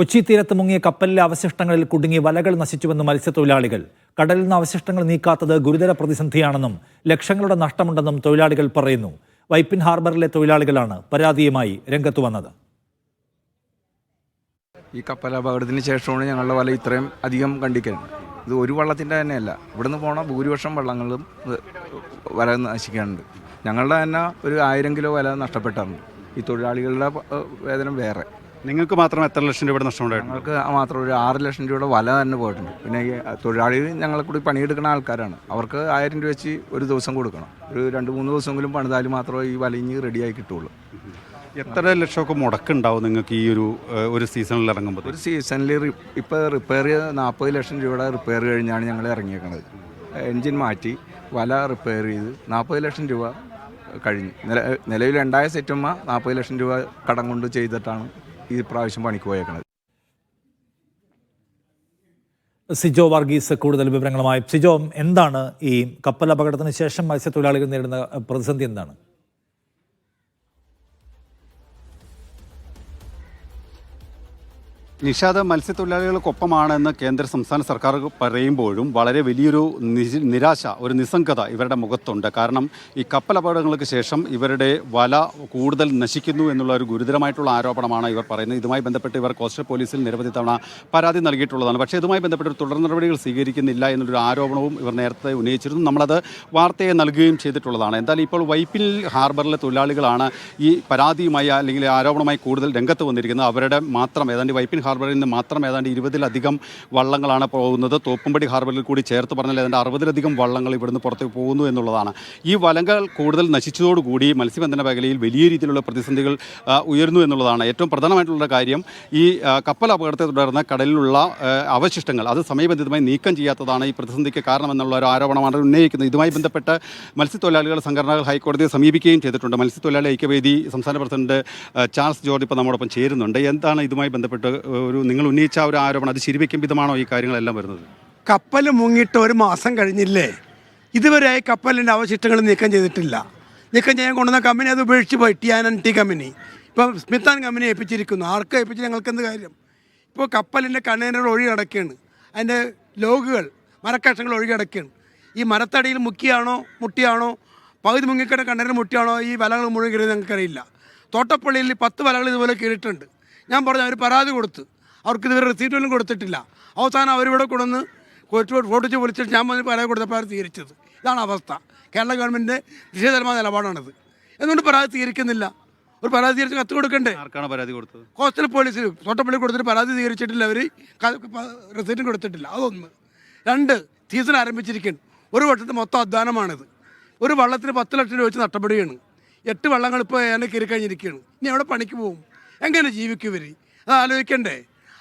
കൊച്ചി തീരത്ത് മുങ്ങിയ കപ്പലിലെ അവശിഷ്ടങ്ങളിൽ കുടുങ്ങി വലകൾ നശിച്ചുവെന്ന് മത്സ്യത്തൊഴിലാളികൾ. കടലിൽ നിന്ന് അവശിഷ്ടങ്ങൾ നീക്കാത്തത് ഗുരുതര പ്രതിസന്ധിയാണെന്നും ലക്ഷങ്ങളുടെ നഷ്ടമുണ്ടെന്നും തൊഴിലാളികൾ പറയുന്നു. വൈപ്പിൻ ഹാർബറിലെ തൊഴിലാളികളാണ് പരാതിയുമായി രംഗത്തു വന്നത്. ഈ കപ്പൽ അപകടത്തിന് ശേഷമാണ് ഞങ്ങളുടെ വല ഇത്രയും അധികം കണ്ടിക്കുന്നത് ഇത് ഒരു വള്ളത്തിന്റെ തന്നെയല്ല. ഇവിടുന്ന് പോണ ഭൂരിപക്ഷം വള്ളങ്ങളും വല നശിക്കാനുണ്ട്. ഞങ്ങളുടെ തന്നെ ഒരു ആയിരം കിലോ വല നഷ്ടപ്പെട്ടാണ്. ഈ തൊഴിലാളികളുടെ വേതനം വേറെ. നിങ്ങൾക്ക് മാത്രം എത്ര ലക്ഷം രൂപയുടെ നഷ്ടമുണ്ടായിട്ടുണ്ട്? ഞങ്ങൾക്ക് മാത്രം ഒരു ആറ് ലക്ഷം രൂപയുടെ വല തന്നെ പോയിട്ടുണ്ട്. പിന്നെ ഈ തൊഴിലാളികൾ ഞങ്ങളെ കൂടി പണിയെടുക്കുന്ന ആൾക്കാരാണ്. അവർക്ക് ആയിരം രൂപ വെച്ച് ഒരു ദിവസം കൊടുക്കണം. ഒരു രണ്ട് മൂന്ന് ദിവസമെങ്കിലും പണിതാൽ മാത്രമേ ഈ വലഞ്ഞ് റെഡിയായി കിട്ടുള്ളൂ എത്ര ലക്ഷമൊക്കെ മുടക്കുണ്ടാവും നിങ്ങൾക്ക് ഈ ഒരു ഒരു സീസണിൽ ഇറങ്ങുമ്പോൾ? ഒരു സീസണിൽ ഇപ്പോൾ റിപ്പയർ ചെയ്ത് നാൽപ്പത് ലക്ഷം രൂപയുടെ റിപ്പയർ കഴിഞ്ഞാണ് ഞങ്ങൾ ഇറങ്ങിയേക്കുന്നത് എൻജിൻ മാറ്റി വല റിപ്പയർ ചെയ്ത് നാൽപ്പത് ലക്ഷം രൂപ കഴിഞ്ഞു. നില നിലവിൽ രണ്ടായ സെറ്റുമ്മ നാൽപ്പത് ലക്ഷം രൂപ കടം കൊണ്ട് ചെയ്തിട്ടാണ് ഈ പ്രാവശ്യം പണിക്ക് പോയേക്കുന്നത് സിജോ വർഗീസ് കൂടുതൽ വിവരങ്ങളുമായി. സിജോ എന്താണ് ഈ കപ്പൽ അപകടത്തിന് ശേഷം മത്സ്യത്തൊഴിലാളികൾ നേരിടുന്ന പ്രതിസന്ധി എന്താണ്? നിഷാദ് മത്സ്യത്തൊഴിലാളികൾക്കൊപ്പമാണെന്ന് കേന്ദ്ര സംസ്ഥാന സർക്കാർ പറയുമ്പോഴും വളരെ വലിയൊരു നിരാശ ഒരു നിസ്സംഗത ഇവരുടെ മുഖത്തുണ്ട്. കാരണം ഈ കപ്പൽ അപകടങ്ങൾക്ക് ശേഷം ഇവരുടെ വല കൂടുതൽ നശിക്കുന്നു എന്നുള്ള ഒരു ഗുരുതരമായിട്ടുള്ള ആരോപണമാണ് ഇവർ പറയുന്നത്. ഇതുമായി ബന്ധപ്പെട്ട് ഇവർ കോസ്റ്റൽ പോലീസിൽ നിരവധി തവണ പരാതി നൽകിയിട്ടുള്ളതാണ്. പക്ഷേ ഇതുമായി ബന്ധപ്പെട്ട് തുടർ നടപടികൾ സ്വീകരിക്കുന്നില്ല എന്നുള്ളൊരു ആരോപണവും ഇവർ നേരത്തെ ഉന്നയിച്ചിരുന്നു. നമ്മളത് വാർത്തയെ നൽകുകയും ചെയ്തിട്ടുള്ളതാണ്. എന്തായാലും ഇപ്പോൾ വൈപ്പിൽ ഹാർബറിലെ തൊഴിലാളികളാണ് ഈ പരാതിയുമായി അല്ലെങ്കിൽ ആരോപണമായി കൂടുതൽ രംഗത്ത് വന്നിരിക്കുന്നത്. അവരുടെ മാത്രം ഏതാണ്ട് വൈപ്പിൻ ഹാർബറിൽ നിന്ന് മാത്രം ഏതാണ്ട് ഇരുപതിലധികം വള്ളങ്ങളാണ് പോകുന്നത്. തോപ്പുംപടി ഹാർബറിൽ കൂടി ചേർത്ത് പറഞ്ഞാൽ ഏതാണ്ട് അറുപതിലധികം വള്ളങ്ങൾ ഇവിടുന്ന് പുറത്തേക്ക് പോകുന്നു എന്നുള്ളതാണ്. ഈ വലങ്ങൾ കൂടുതൽ നശിച്ചതോടുകൂടി മത്സ്യബന്ധന മേഖലയിൽ വലിയ രീതിയിലുള്ള പ്രതിസന്ധികൾ ഉയരുന്നു എന്നുള്ളതാണ് ഏറ്റവും പ്രധാനമായിട്ടുള്ള കാര്യം. ഈ കപ്പൽ അപകടത്തെ തുടർന്ന് കടലിലുള്ള അവശിഷ്ടങ്ങൾ അത് സമയബന്ധിതമായി നീക്കം ചെയ്യാത്തതാണ് ഈ പ്രതിസന്ധിക്ക് കാരണമെന്നുള്ള ഒരു ആരോപണമാണ് ഉന്നയിക്കുന്നത്. ഇതുമായി ബന്ധപ്പെട്ട് മത്സ്യത്തൊഴിലാളികൾ സംഘടനകൾ ഹൈക്കോടതിയെ സമീപിക്കുകയും ചെയ്തിട്ടുണ്ട്. മത്സ്യത്തൊഴിലാളി ഐക്യവേദി സംസ്ഥാന പ്രസിഡന്റ് ചാൾസ് ജോർജ് ഇപ്പോൾ നമ്മോടൊപ്പം ചേരുന്നുണ്ട്. എന്താണ് ഇതുമായി ബന്ധപ്പെട്ട് ഒരു നിങ്ങൾ ഉന്നയിച്ച ഒരു ആരോപണം അത് ശരിവെക്കും വിധമാണോ ഈ കാര്യങ്ങളെല്ലാം വരുന്നത്? കപ്പൽ മുങ്ങിയിട്ട് ഒരു മാസം കഴിഞ്ഞില്ലേ? ഇതുവരെ കപ്പലിന്റെ അവശിഷ്ടങ്ങൾ നീക്കം ചെയ്തിട്ടില്ല. നീക്കം ചെയ്യാൻ കൊണ്ടുവന്ന കമ്പനി അത് ഉപേക്ഷിച്ച് പോയി ടി ആൻ ടി കമ്പനി ഇപ്പം സ്മിത്താൻ കമ്പനി ഏൽപ്പിച്ചിരിക്കുന്നു. ആർക്ക് ഏൽപ്പിച്ച് ഞങ്ങൾക്ക് എന്ത് കാര്യം? ഇപ്പോൾ കപ്പലിന്റെ കണ്ടെയ്നർ ഒഴുകി കിടക്കുകയാണ്. അതിന്റെ ലോഗുകൾ മരക്കഷങ്ങൾ ഒഴുകി കിടക്കുകയാണ്. ഈ മരത്തടിയിൽ മുക്കിയാണോ മുട്ടിയാണോ? പകുതി മുങ്ങിക്കിട കണ്ടെയ്നർ മുട്ടിയാണോ? ഈ വലകൾ കയറിയത് ഞങ്ങൾക്കറിയില്ല. തോട്ടപ്പള്ളിയിൽ പത്ത് വലകൾ ഇതുപോലെ കീറിയിട്ടുണ്ട്. ഞാൻ പറഞ്ഞു അവർ പരാതി കൊടുത്തു. അവർക്ക് ഇതുവരെ റെസീറ്റ് ഒന്നും കൊടുത്തിട്ടില്ല. അവസാനം അവരിവിടെ കൊണ്ടുവന്ന് കോഴിക്കോട് ഫോട്ടിച്ച് വിളിച്ചിട്ട് ഞാൻ വന്ന് പരാതി കൊടുത്തപ്പോൾ അവർ സ്വീകരിച്ചത്. ഇതാണ് അവസ്ഥ. കേരള ഗവൺമെന്റിന്റെ നിഷേധരമായ നിലപാടാണിത്. എന്തുകൊണ്ട് പരാതി സ്വീകരിക്കുന്നില്ല? ഒരു പരാതി സ്വീകരിച്ച് കത്ത് കൊടുക്കണ്ടേ? ആർക്കാണ് പരാതി കൊടുത്തത്? കോസ്റ്റൽ പോലീസ് തോട്ടപ്പള്ളി കൊടുത്തിട്ട് പരാതി സ്വീകരിച്ചിട്ടില്ല അവർ റെസീറ്റും കൊടുത്തിട്ടില്ല. അതൊന്ന്. രണ്ട് സീസൺ ആരംഭിച്ചിരിക്കുന്നു. ഒരു വട്ടത്തെ മൊത്തം അധ്വാനമാണിത്. ഒരു വള്ളത്തിന് പത്ത് ലക്ഷം രൂപ വെച്ച് നഷ്ടപ്പെടുകയാണ്. എട്ട് വള്ളങ്ങൾ ഇപ്പോൾ എന്നെ കയറി കഴിഞ്ഞിരിക്കുകയാണ് ഇനി എവിടെ പണിക്ക് പോകും? എങ്ങനെ ജീവിക്കും ഇവർ അത് ആലോചിക്കണ്ടേ.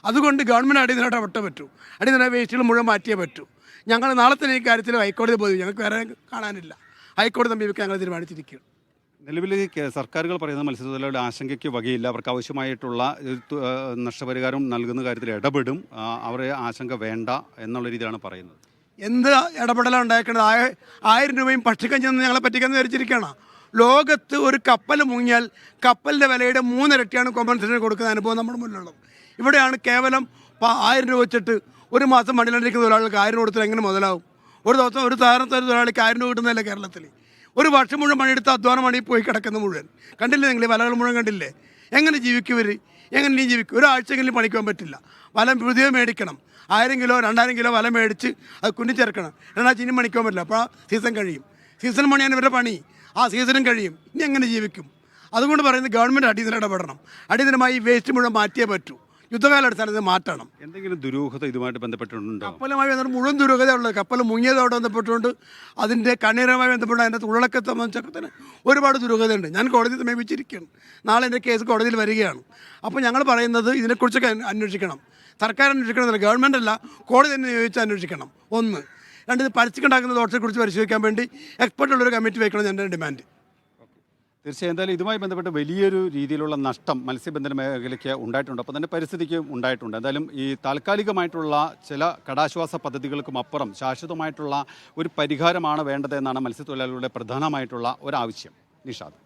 അതുകൊണ്ട് ഗവൺമെന്റ് അടിയന്തരമായിട്ട് ഇടപെട്ടേ പറ്റൂ. അടിയന്തര വേസ്റ്റുകൾ മുഴുവൻ മാറ്റിയേ പറ്റൂ. ഞങ്ങൾ നാളെ തന്നെ ഈ കാര്യത്തിൽ ഹൈക്കോടതി പോയി. ഞങ്ങൾക്ക് വേറെ കാണാനില്ല. ഹൈക്കോടതി സമീപിക്കാൻ ഞങ്ങൾ തീരുമാനിച്ചിരിക്കുകയാണ്. നിലവിൽ സർക്കാരുകൾ പറയുന്ന മത്സ്യത്തൊഴിലാളികളുടെ ആശങ്കയ്ക്ക് വകയില്ല. അവർക്ക് ആവശ്യമായിട്ടുള്ള നഷ്ടപരിഹാരം നൽകുന്ന കാര്യത്തിൽ ഇടപെടും. അവരെ ആശങ്ക വേണ്ട എന്നുള്ള രീതിയിലാണ് പറയുന്നത്. എന്ത് ഇടപെടലാണ് ഉണ്ടാക്കേണ്ടത് ആയ ആയിരം രൂപയും പക്ഷിക്കഞ്ചെന്ന് ഞങ്ങളെ പറ്റിക്കാൻ വിചാരിച്ചിരിക്കുകയാണ്? ലോകത്ത് ഒരു കപ്പൽ മുങ്ങിയാൽ കപ്പലിന്റെ വിലയുടെ മൂന്നിരട്ടിയാണ് കോമ്പൻസേഷൻ കൊടുക്കുന്ന അനുഭവം നമ്മുടെ മുന്നിലുള്ളത്. ഇവിടെയാണ് കേവലം ആയിരം രൂപ വെച്ചിട്ട് ഒരു മാസം മണ്ണിലിരിക്കുന്ന തൊഴിലാളികൾക്ക് ആയിരം കൊടുത്താൽ എങ്ങനെ മുതലാവും? ഒരു ദിവസം ഒരു സാധാരണ തൊഴിലാളിക്ക് ആയിരം രൂപ കിട്ടുന്നതല്ലേ കേരളത്തിൽ? ഒരു വർഷം മുഴുവൻ പണിയെടുത്ത് അധ്വാനമാണ് ഈ പോയി കിടക്കുന്ന മുഴുവൻ. കണ്ടില്ലേ നിങ്ങൾ വലകൾ മുഴുവൻ കണ്ടില്ലേ? എങ്ങനെ ജീവിക്കും ഇവർ എങ്ങനെ നീ ജീവിക്കും? ഒരാഴ്ചയെങ്കിലും പണിക്കാൻ പറ്റില്ല. വലം പുതിയ മേടിക്കണം. ആയിരം കിലോ രണ്ടായിരം കിലോ വല മേടിച്ച് അത് കുന്നിച്ചേർക്കണം രണ്ടാഴ്ച ഇനി പണിക്കാൻ പറ്റില്ല. അപ്പോൾ ആ സീസൺ കഴിയും. സീസൺ പണിയാണ് ഇവരുടെ പണി. ആ സീസണും കഴിയും. ഇനി എങ്ങനെ ജീവിക്കും? അതുകൊണ്ട് പറയുന്നത് ഗവൺമെന്റ് അടിയന്തര ഇടപെടണം അടിയന്തരമായി വേസ്റ്റ് മുഴുവൻ മാറ്റിയേ പറ്റൂ. യുദ്ധകാല അടിസ്ഥാനത്തിൽ മാറ്റണം. എന്തെങ്കിലും ദുരൂഹത ഇതുമായിട്ട് ബന്ധപ്പെട്ടിട്ടുണ്ടോ? കപ്പലുമായി ബന്ധപ്പെട്ട് മുഴുവൻ ദുരൂഹതയുള്ളത് കപ്പൽ മുങ്ങിയതോടെ ബന്ധപ്പെട്ടുകൊണ്ട് അതിന്റെ കണ്ണീരുമായി ബന്ധപ്പെട്ട് അതിന്റെ തുള്ളലൊക്കെ സംബന്ധിച്ചൊക്കെ തന്നെ ഒരുപാട് ദുരൂഹതയുണ്ട്. ഞാൻ കോടതി സമീപിച്ചിരിക്കുകയാണ്. നാളെ എന്റെ കേസ് കോടതിയിൽ വരികയാണ്. അപ്പോൾ ഞങ്ങൾ പറയുന്നത് ഇതിനെക്കുറിച്ചൊക്കെ അന്വേഷിക്കണം. സർക്കാർ അന്വേഷിക്കണമെന്നില്ല ഗവൺമെന്റ് അല്ല കോടതി തന്നെ നിയോഗിച്ച് അന്വേഷിക്കണം. ഒന്ന് രണ്ട് ഇത് പരസ്യമുണ്ടാക്കുന്ന ദോഷത്തെക്കുറിച്ച് പരിശോധിക്കാൻ വേണ്ടി എക്സ്പെർട്ട് എക്സ്പെർട്ടുള്ളൊരു കമ്മിറ്റി വയ്ക്കണം എന്റെ ഡിമാൻഡ് തീർച്ചയായും എന്തായാലും ഇതുമായി ബന്ധപ്പെട്ട് വലിയൊരു രീതിയിലുള്ള നഷ്ടം മത്സ്യബന്ധന മേഖലയ്ക്ക് ഉണ്ടായിട്ടുണ്ട്. അപ്പോൾ തന്നെ പരിസ്ഥിതിക്കും ഉണ്ടായിട്ടുണ്ട്. എന്തായാലും ഈ താൽക്കാലികമായിട്ടുള്ള ചില കടാശ്വാസ പദ്ധതികൾക്കും അപ്പുറം ശാശ്വതമായിട്ടുള്ള ഒരു പരിഹാരമാണ് വേണ്ടതെന്നാണ് മത്സ്യത്തൊഴിലാളികളുടെ പ്രധാനമായിട്ടുള്ള ഒരാവശ്യം. നിഷാദ്.